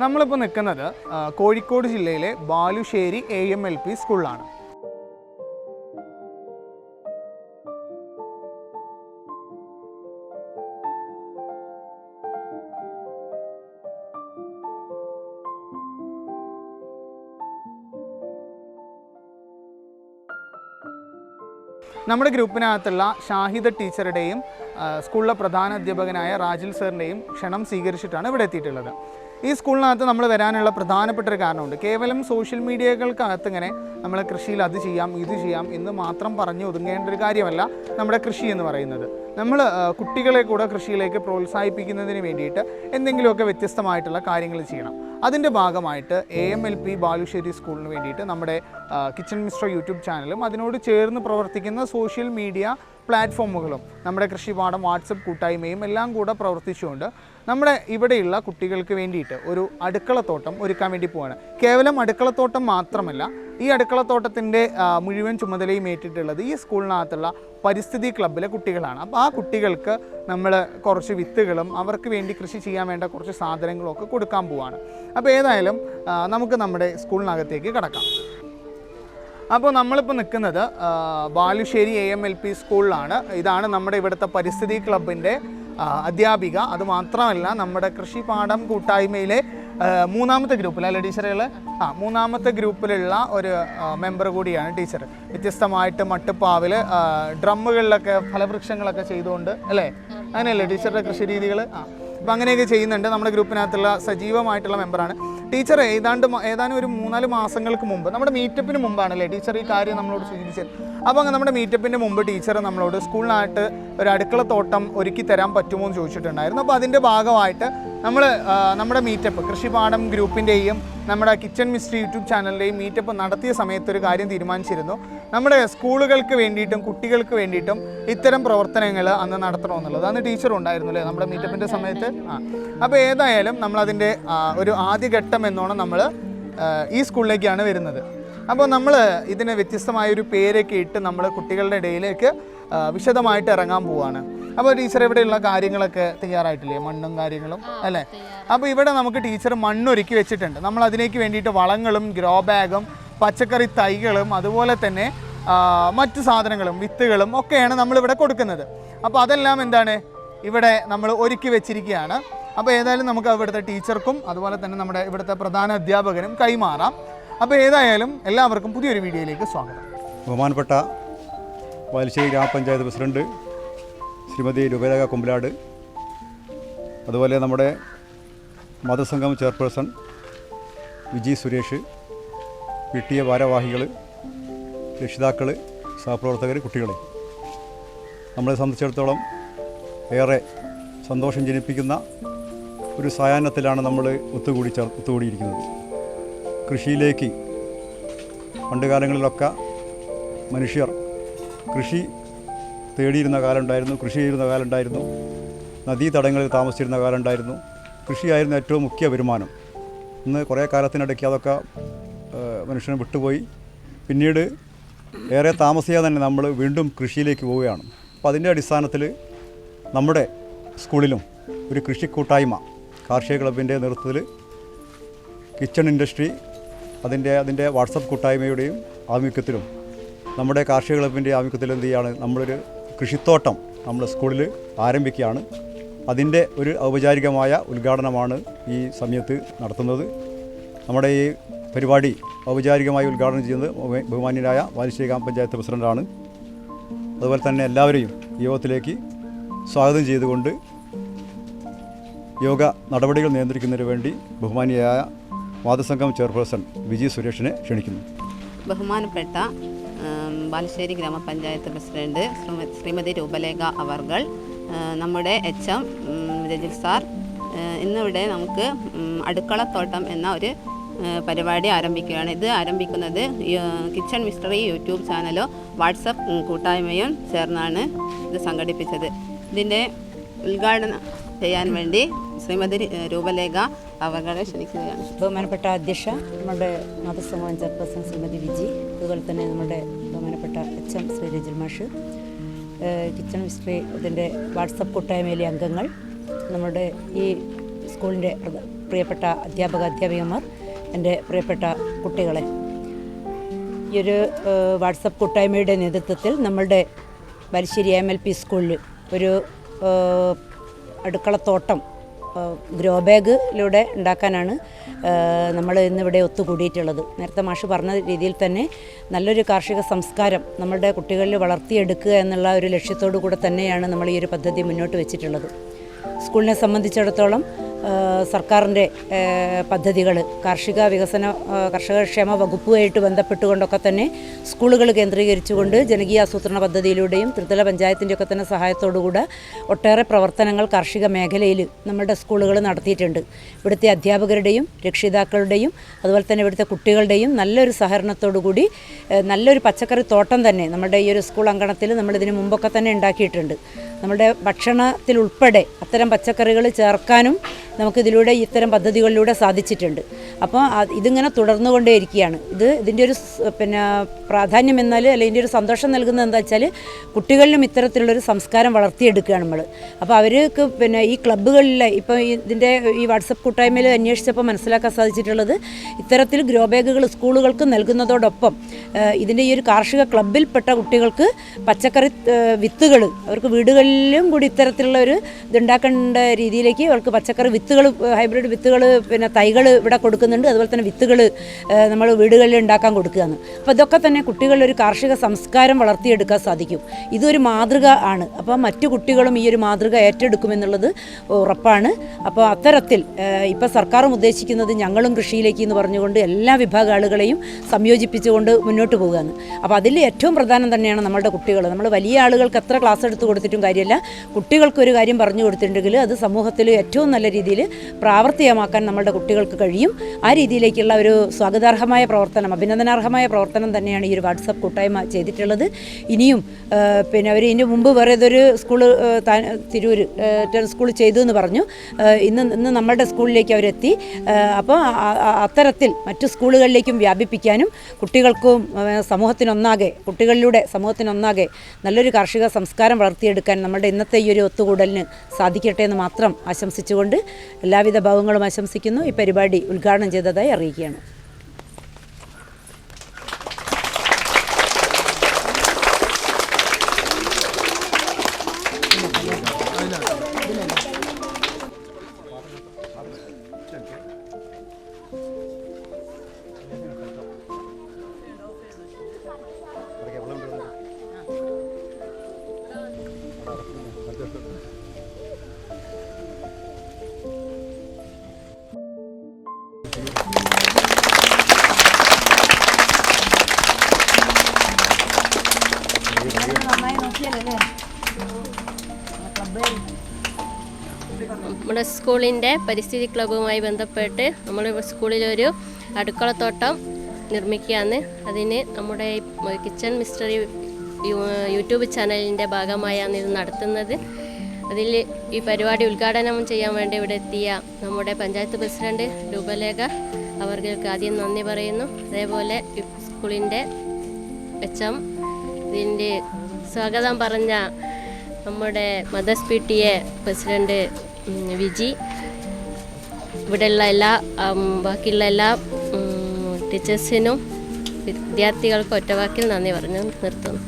നമ്മളിപ്പോൾ നിൽക്കുന്നത് കോഴിക്കോട് ജില്ലയിലെ Balussery A M L P സ്കൂളിലാണ്. നമ്മുടെ ഗ്രൂപ്പിനകത്തുള്ള ഷാഹിദ ടീച്ചറുടെയും സ്കൂളിലെ പ്രധാന അധ്യാപകനായ രാജിൽ സാറിന്റെയും ക്ഷണം സ്വീകരിച്ചിട്ടാണ് ഇവിടെ എത്തിയിട്ടുള്ളത്. ഈ സ്കൂളിനകത്ത് നമ്മൾ വരാനുള്ള പ്രധാനപ്പെട്ട ഒരു കാരണമുണ്ട്. കേവലം സോഷ്യൽ മീഡിയകൾക്കകത്ത് ഇങ്ങനെ നമ്മൾ കൃഷിയിൽ അത് ചെയ്യാം ഇത് ചെയ്യാം എന്ന് മാത്രം പറഞ്ഞു ഒതുങ്ങേണ്ട ഒരു കാര്യമല്ല നമ്മുടെ കൃഷി എന്ന് പറയുന്നത്. നമ്മൾ കുട്ടികളെ കൂടെ കൃഷിയിലേക്ക് പ്രോത്സാഹിപ്പിക്കുന്നതിന് വേണ്ടിയിട്ട് എന്തെങ്കിലുമൊക്കെ വ്യത്യസ്തമായിട്ടുള്ള കാര്യങ്ങൾ ചെയ്യണം. അതിന്റെ ഭാഗമായിട്ട് A M L P Balussery സ്കൂളിന് വേണ്ടിയിട്ട് നമ്മുടെ കിച്ചൺ മിസ്റ്റർ യൂട്യൂബ് ചാനലും അതിനോട് ചേർന്ന് പ്രവർത്തിക്കുന്ന സോഷ്യൽ മീഡിയ പ്ലാറ്റ്ഫോമുകളും നമ്മുടെ കൃഷിപാഠം വാട്സപ്പ് കൂട്ടായ്മയും എല്ലാം കൂടെ പ്രവർത്തിച്ചുകൊണ്ട് നമ്മുടെ ഇവിടെയുള്ള കുട്ടികൾക്ക് വേണ്ടിയിട്ട് ഒരു അടുക്കളത്തോട്ടം ഒരുക്കാൻ വേണ്ടി പോവാണ്. കേവലം അടുക്കളത്തോട്ടം മാത്രമല്ല ഈ അടുക്കളത്തോട്ടത്തിന്റെ മുഴുവൻ ചുമതലയും ഏറ്റിട്ടുള്ളത് ഈ സ്കൂളിനകത്തുള്ള പരിസ്ഥിതി ക്ലബ്ബിലെ കുട്ടികളാണ്. അപ്പോൾ ആ കുട്ടികൾക്ക് നമ്മൾ കുറച്ച് വിത്തുകളും അവർക്ക് വേണ്ടി കൃഷി ചെയ്യാൻ വേണ്ട കുറച്ച് സാധനങ്ങളും ഒക്കെ കൊടുക്കാൻ പോവാണ്. അപ്പോൾ ഏതായാലും നമുക്ക് നമ്മുടെ സ്കൂളിനകത്തേക്ക് കടക്കാം. അപ്പോൾ നമ്മളിപ്പോൾ നിൽക്കുന്നത് Balussery A M L P സ്കൂളിലാണ്. ഇതാണ് നമ്മുടെ ഇവിടുത്തെ പരിസ്ഥിതി ക്ലബിന്റെ അധ്യാപിക. അതുമാത്രമല്ല നമ്മുടെ കൃഷി പാഠം കൂട്ടായ്മയിലെ മൂന്നാമത്തെ ഗ്രൂപ്പിൽ അല്ലേ ടീച്ചറുകൾ ആ മൂന്നാമത്തെ ഗ്രൂപ്പിലുള്ള ഒരു മെമ്പർ കൂടിയാണ് ടീച്ചർ വ്യത്യസ്തമായിട്ട് മട്ടുപ്പാവിൽ ഡ്രമ്മുകളിലൊക്കെ ഫലവൃക്ഷങ്ങളൊക്കെ ചെയ്തുകൊണ്ട് അല്ലേ? അങ്ങനെയല്ലേ ടീച്ചറുടെ കൃഷി രീതികൾ ആ അപ്പം അങ്ങനെയൊക്കെ ചെയ്യുന്നുണ്ട്. നമ്മുടെ ഗ്രൂപ്പിനകത്തുള്ള സജീവമായിട്ടുള്ള മെമ്പറാണ് ടീച്ചർ ഏതാണ്ട് ഏതാനും ഒരു മൂന്നാൽ മാസങ്ങൾക്ക് മുമ്പ് നമ്മുടെ മീറ്റപ്പിന് മുമ്പാണല്ലേ ടീച്ചർ ഈ കാര്യം നമ്മളോട് സൂചിപ്പിച്ചത്? അപ്പോൾ അങ്ങ് നമ്മുടെ മീറ്റപ്പിന്റെ മുമ്പ് ടീച്ചർ നമ്മളോട് സ്കൂളിനായിട്ട് ഒരു അടുക്കള തോട്ടം ഒരുക്കി തരാൻ പറ്റുമോ എന്ന് ചോദിച്ചിട്ടുണ്ടായിരുന്നു. അപ്പോൾ അതിന്റെ ഭാഗമായിട്ട് നമ്മൾ നമ്മുടെ മീറ്റപ്പ് കൃഷിപാഠം ഗ്രൂപ്പിന്റെയും നമ്മുടെ കിച്ചൺ മിസ്റ്ററി യൂട്യൂബ് ചാനലിന്റെയും മീറ്റപ്പ് നടത്തിയ സമയത്ത് ഒരു കാര്യം തീരുമാനിച്ചിരുന്നു. നമ്മുടെ സ്കൂളുകൾക്ക് വേണ്ടിയിട്ടും കുട്ടികൾക്ക് വേണ്ടിയിട്ടും ഇത്തരം പ്രവർത്തനങ്ങൾ അന്ന് നടത്തണമെന്നുള്ളത്. അന്ന് ടീച്ചർ ഉണ്ടായിരുന്നു അല്ലേ നമ്മുടെ മീറ്റപ്പിന്റെ സമയത്ത്? ആ. അപ്പോൾ ഏതായാലും നമ്മളതിന്റെ ഒരു ആദ്യഘട്ടം എന്നോണം നമ്മൾ ഈ സ്കൂളിലേക്കാണ് വരുന്നത്. അപ്പോൾ നമ്മൾ ഇതിന് വ്യത്യസ്തമായ ഒരു പേരൊക്കെ ഇട്ട് നമ്മൾ കുട്ടികളുടെ ഇടയിലേക്ക് വിശദമായിട്ട് ഇറങ്ങാൻ പോവാണ്. അപ്പോൾ ടീച്ചർ ഇവിടെയുള്ള കാര്യങ്ങളൊക്കെ തയ്യാറായിട്ടില്ലേ? മണ്ണും കാര്യങ്ങളും അല്ലേ? അപ്പോൾ ഇവിടെ നമുക്ക് ടീച്ചർ മണ്ണൊരുക്കി വെച്ചിട്ടുണ്ട്. നമ്മൾ അതിലേക്ക് വേണ്ടിയിട്ട് വളങ്ങളും ഗ്രോ ബാഗും പച്ചക്കറി തൈകളും അതുപോലെ തന്നെ മറ്റ് സാധനങ്ങളും വിത്തുകളും ഒക്കെയാണ് നമ്മളിവിടെ കൊടുക്കുന്നത്. അപ്പോൾ അതെല്ലാം എന്താണ്? ഇവിടെ നമ്മൾ ഒരുക്കി വെച്ചിരിക്കുകയാണ്. അപ്പോൾ ഏതായാലും നമുക്ക് ഇവിടുത്തെ ടീച്ചർക്കും അതുപോലെ തന്നെ നമ്മുടെ ഇവിടുത്തെ പ്രധാന അധ്യാപകനും കൈമാറാം. അപ്പോൾ ഏതായാലും എല്ലാവർക്കും പുതിയൊരു വീഡിയോയിലേക്ക് സ്വാഗതം. ബഹുമാനപ്പെട്ട ബാലുശ്ശേരി ഗ്രാമപഞ്ചായത്ത് പ്രസിഡന്റ് ശ്രീമതി രൂപരേഖ കുമ്പലാട് അതുപോലെ നമ്മുടെ മതസംഘം ചെയർപേഴ്സൺ വിജി സുരേഷ് എ ഭാരവാഹികൾ രക്ഷിതാക്കൾ സഹപ്രവർത്തകർ കുട്ടികൾ നമ്മളെ സംബന്ധിച്ചിടത്തോളം ഏറെ സന്തോഷം ജനിപ്പിക്കുന്ന ഒരു സായാഹ്നത്തിലാണ് നമ്മൾ ഒത്തുകൂടി ചേർ ഒത്തുകൂടിയിരിക്കുന്നത്. കൃഷിയിലേക്ക് പണ്ട് കാലങ്ങളിലൊക്കെ മനുഷ്യർ കൃഷി തേടിയിരുന്ന കാലമുണ്ടായിരുന്നു കൃഷി ചെയ്യുന്ന കാലമുണ്ടായിരുന്നു നദീതടങ്ങളിൽ താമസിച്ചിരുന്ന കാലമുണ്ടായിരുന്നു. കൃഷിയായിരുന്നു ഏറ്റവും മുഖ്യ വരുമാനം. ഇന്ന് കുറേ കാലത്തിനിടയ്ക്ക് അതൊക്കെ മനുഷ്യന് വിട്ടുപോയി. പിന്നീട് ഏറെ താമസിയാതെ തന്നെ നമ്മൾ വീണ്ടും കൃഷിയിലേക്ക് പോവുകയാണ്. അപ്പോൾ അതിന്റെ അടിസ്ഥാനത്തിൽ നമ്മുടെ സ്കൂളിലും ഒരു കൃഷി കൂട്ടായ്മ കാർഷിക ക്ലബിന്റെ നേതൃത്വത്തിൽ കിച്ചൺ ഇൻഡസ്ട്രി അതിന്റെ അതിന്റെ വാട്സപ്പ് കൂട്ടായ്മയുടെയും ആഭിമുഖ്യത്തിലും നമ്മുടെ കാർഷിക ക്ലബിന്റെ ആഭിമുഖ്യത്തിൽ എന്ത് ചെയ്യുകയാണ് നമ്മളൊരു കൃഷിത്തോട്ടം നമ്മൾ സ്കൂളിൽ ആരംഭിക്കുകയാണ്. അതിന്റെ ഒരു ഔപചാരികമായ ഉദ്ഘാടനമാണ് ഈ സമയത്ത് നടത്തുന്നത്. നമ്മുടെ ഈ പരിപാടി ഔപചാരികമായി ഉദ്ഘാടനം ചെയ്യുന്നത് ബഹു- ബഹുമാന്യനായ വാലിശ്ശേരി ഗ്രാമപഞ്ചായത്ത് പ്രസിഡന്റാണ് അതുപോലെ തന്നെ എല്ലാവരെയും യോഗത്തിലേക്ക് സ്വാഗതം ചെയ്തുകൊണ്ട് യോഗ നടപടികൾ നിയന്ത്രിക്കുന്നതിന് വേണ്ടി ബഹുമാനിയായ വാദസംഘം ചെയർപേഴ്സൺ വിജി സുരേഷിനെ ക്ഷണിക്കുന്നു. ബഹുമാനപ്പെട്ട ബാലശ്ശേരി ഗ്രാമപഞ്ചായത്ത് പ്രസിഡന്റ് ശ്രീമ- ശ്രീമതി രൂപലേഖ അവർകൾ നമ്മുടെ എച്ച് എം രജിൽ സാർ ഇന്നിവിടെ നമുക്ക് അടുക്കളത്തോട്ടം എന്ന ഒരു പരിപാടി ആരംഭിക്കുകയാണ്. ഇത് ആരംഭിക്കുന്നത് കിച്ചൺ മിസ്റ്ററി യൂട്യൂബ് ചാനലോ വാട്സപ്പ് കൂട്ടായ്മയും ചേർന്നാണ് ഇത് സംഘടിപ്പിച്ചത്. ഇതിന്റെ ഉദ്ഘാടനം ചെയ്യാൻ വേണ്ടി ശ്രീമതി രൂപലേഖ അവർകളെ ക്ഷണിക്കുകയാണ്. ബഹുമാനപ്പെട്ട അധ്യക്ഷ നമ്മുടെ മതസംഘം ചെയർപേഴ്സൺ ശ്രീമതി വിജി അതുപോലെ തന്നെ നമ്മുടെ ബഹുമാനപ്പെട്ട അച്ഛൻ ശ്രീ രജിൽ മാഷ് കിച്ചൺ മിസ്റ്ററി ഇതിന്റെ വാട്സപ്പ് കൂട്ടായ്മയിലെ അംഗങ്ങൾ നമ്മുടെ ഈ സ്കൂളിന്റെ പ്രിയപ്പെട്ട അധ്യാപക അധ്യാപികമാർ എന്റെ പ്രിയപ്പെട്ട കുട്ടികളെ. ഈ ഒരു വാട്സപ്പ് കൂട്ടായ്മയുടെ നേതൃത്വത്തിൽ നമ്മളുടെ ബാലുശ്ശേരി എം എൽ പി സ്കൂളിൽ ഒരു അടുക്കളത്തോട്ടം ഗ്രോ ബാഗിലൂടെ ഉണ്ടാക്കാനാണ് നമ്മൾ ഇന്നിവിടെ ഒത്തുകൂടിയിട്ടുള്ളത്. നേരത്തെ മാഷ് പറഞ്ഞ രീതിയിൽ തന്നെ നല്ലൊരു കാർഷിക സംസ്കാരം നമ്മുടെ കുട്ടികളിൽ വളർത്തിയെടുക്കുക എന്നുള്ള ഒരു ലക്ഷ്യത്തോടു കൂടെ തന്നെയാണ് നമ്മൾ ഈ ഒരു പദ്ധതി മുന്നോട്ട് വെച്ചിട്ടുള്ളത്. സ്കൂളിനെ സംബന്ധിച്ചിടത്തോളം സർക്കാരിന്റെ പദ്ധതികൾ കാർഷിക വികസന കർഷകക്ഷേമ കർഷക ക്ഷേമ വകുപ്പുമായിട്ട് ബന്ധപ്പെട്ടുകൊണ്ടൊക്കെ തന്നെ സ്കൂളുകൾ കേന്ദ്രീകരിച്ചുകൊണ്ട് ജനകീയ ആസൂത്രണ പദ്ധതിയിലൂടെയും ത്രിതല പഞ്ചായത്തിന്റെ ഒക്കെ തന്നെ സഹായത്തോടുകൂടെ ഒട്ടേറെ പ്രവർത്തനങ്ങൾ കാർഷിക മേഖലയിൽ നമ്മുടെ സ്കൂളുകൾ നടത്തിയിട്ടുണ്ട്. ഇവിടുത്തെ അധ്യാപകരുടെയും രക്ഷിതാക്കളുടെയും അതുപോലെ തന്നെ ഇവിടുത്തെ കുട്ടികളുടെയും നല്ലൊരു സഹകരണത്തോടുകൂടി നല്ലൊരു പച്ചക്കറി തോട്ടം തന്നെ നമ്മുടെ ഈ ഒരു സ്കൂൾ അങ്കണത്തിൽ നമ്മളിതിന് മുമ്പൊക്കെ തന്നെ ഉണ്ടാക്കിയിട്ടുണ്ട്. നമ്മുടെ ഭക്ഷണത്തിൽ ഉൾപ്പെടെ അത്തരം പച്ചക്കറികൾ ചേർക്കാനും നമുക്കിതിലൂടെ ഇത്തരം പദ്ധതികളിലൂടെ സാധിച്ചിട്ടുണ്ട്. അപ്പോൾ ഇതിങ്ങനെ തുടർന്നുകൊണ്ടേയിരിക്കുകയാണ്. ഇത് ഇതിന്റെ ഒരു പിന്നെ പ്രാധാന്യം എന്നാൽ അല്ലെങ്കിൽ ഇതിന്റെ ഒരു സന്തോഷം നൽകുന്നത് എന്താ വെച്ചാൽ കുട്ടികളിലും ഇത്തരത്തിലുള്ളൊരു സംസ്കാരം വളർത്തിയെടുക്കുകയാണ് നമ്മൾ. അപ്പോൾ അവർക്ക് പിന്നെ ഈ ക്ലബ്ബുകളിലെ ഇപ്പോൾ ഇതിന്റെ ഈ വാട്സപ്പ് കൂട്ടായ്മയിൽ അന്വേഷിച്ചപ്പോൾ മനസ്സിലാക്കാൻ സാധിച്ചിട്ടുള്ളത് ഇത്തരത്തിൽ ഗ്രോ ബാഗുകൾ സ്കൂളുകൾക്ക് നൽകുന്നതോടൊപ്പം ഇതിന്റെ ഈ ഒരു കാർഷിക ക്ലബ്ബിൽപ്പെട്ട കുട്ടികൾക്ക് പച്ചക്കറി വിത്തുകൾ അവർക്ക് വീടുകളിലും കൂടി ഇത്തരത്തിലുള്ള ഒരു ഇതുണ്ടാക്കേണ്ട രീതിയിലേക്ക് അവർക്ക് പച്ചക്കറി വിത്തുകൾ ഹൈബ്രിഡ് വിത്തുകൾ പിന്നെ തൈകൾ ഇവിടെ കൊടുക്കുന്നുണ്ട്. അതുപോലെ തന്നെ വിത്തുകൾ നമ്മൾ വീടുകളിൽ ഉണ്ടാക്കാൻ കൊടുക്കുകയാണ്. അപ്പോൾ ഇതൊക്കെ തന്നെ കുട്ടികളിലൊരു കാർഷിക സംസ്കാരം വളർത്തിയെടുക്കാൻ സാധിക്കും. ഇതൊരു മാതൃക ആണ്. അപ്പോൾ മറ്റു കുട്ടികളും ഈ ഒരു മാതൃക ഏറ്റെടുക്കുമെന്നുള്ളത് ഉറപ്പാണ്. അപ്പോൾ അത്തരത്തിൽ ഇപ്പോൾ സർക്കാരും ഉദ്ദേശിക്കുന്നത് ഞങ്ങളും കൃഷിയിലേക്ക് എന്ന് പറഞ്ഞുകൊണ്ട് എല്ലാ വിഭാഗ ആളുകളെയും സംയോജിപ്പിച്ചുകൊണ്ട് മുന്നോട്ട് പോകുകയാണ് അപ്പോൾ അതിൽ ഏറ്റവും പ്രധാനം തന്നെയാണ് നമ്മളുടെ കുട്ടികൾ. നമ്മൾ വലിയ ആളുകൾക്ക് എത്ര ക്ലാസ് എടുത്ത് കൊടുത്തിട്ടും കാര്യമില്ല. കുട്ടികൾക്കൊരു കാര്യം പറഞ്ഞു കൊടുത്തിട്ടുണ്ടെങ്കിൽ അത് സമൂഹത്തിൽ ഏറ്റവും നല്ല രീതിയിൽ പ്രാവർത്തികമാക്കാൻ നമ്മളുടെ കുട്ടികൾക്ക് കഴിയും. ആ രീതിയിലേക്കുള്ള ഒരു സ്വാഗതാർഹമായ പ്രവർത്തനം അഭിനന്ദനാർഹമായ പ്രവർത്തനം തന്നെയാണ് ഈ ഒരു വാട്സപ്പ് കൂട്ടായ്മ ചെയ്തിട്ടുള്ളത്. ഇനിയും പിന്നെ അവർ ഇതിന് മുമ്പ് വേറെ ഏതൊരു സ്കൂൾ തിരൂർ സ്കൂൾ ചെയ്തു എന്ന് പറഞ്ഞു. ഇന്ന് ഇന്ന് നമ്മളുടെ സ്കൂളിലേക്ക് അവരെത്തി. അപ്പോൾ അത്തരത്തിൽ മറ്റു സ്കൂളുകളിലേക്കും വ്യാപിപ്പിക്കാനും കുട്ടികൾക്കും സമൂഹത്തിനൊന്നാകെ കുട്ടികളിലൂടെ സമൂഹത്തിനൊന്നാകെ നല്ലൊരു കാർഷിക സംസ്കാരം വളർത്തിയെടുക്കാൻ നമ്മുടെ ഇന്നത്തെ ഈ ഒരു ഒത്തുകൂടലിന് സാധിക്കട്ടെ എന്ന് മാത്രം ആശംസിച്ചുകൊണ്ട് എല്ലാവിധ ഭാവങ്ങളും ആശംസിക്കുന്നു. ഈ പരിപാടി ഉദ്ഘാടനം ചെയ്തതായി അറിയിക്കുകയാണ്. നമ്മുടെ സ്കൂളിന്റെ പരിസ്ഥിതി ക്ലബ്ബുമായി ബന്ധപ്പെട്ട് നമ്മൾ സ്കൂളിലൊരു അടുക്കളത്തോട്ടം നിർമ്മിക്കുകയാണ്. അതിന് നമ്മുടെ കിച്ചൺ മിസ്റ്ററി യൂട്യൂബ് ചാനലിന്റെ ഭാഗമായാണ് ഇത് നടത്തുന്നത്. അതിൽ ഈ പരിപാടി ഉദ്ഘാടനം ചെയ്യാൻ വേണ്ടി ഇവിടെ എത്തിയ നമ്മുടെ പഞ്ചായത്ത് പ്രസിഡന്റ് രൂപലേഖ അവർക്ക് ആദ്യം നന്ദി പറയുന്നു. അതേപോലെ സ്കൂളിന്റെ എച്ച് എം ഇതിന്റെ സ്വാഗതം പറഞ്ഞ നമ്മുടെ mothers P T A president Viji. ഇവിടെയുള്ള എല്ലാ ബാക്കിയുള്ള എല്ലാ ടീച്ചേഴ്സിനും വിദ്യാർത്ഥികൾക്കും ഒറ്റവാക്കിൽ നന്ദി പറഞ്ഞു. നിർത്തുന്നു.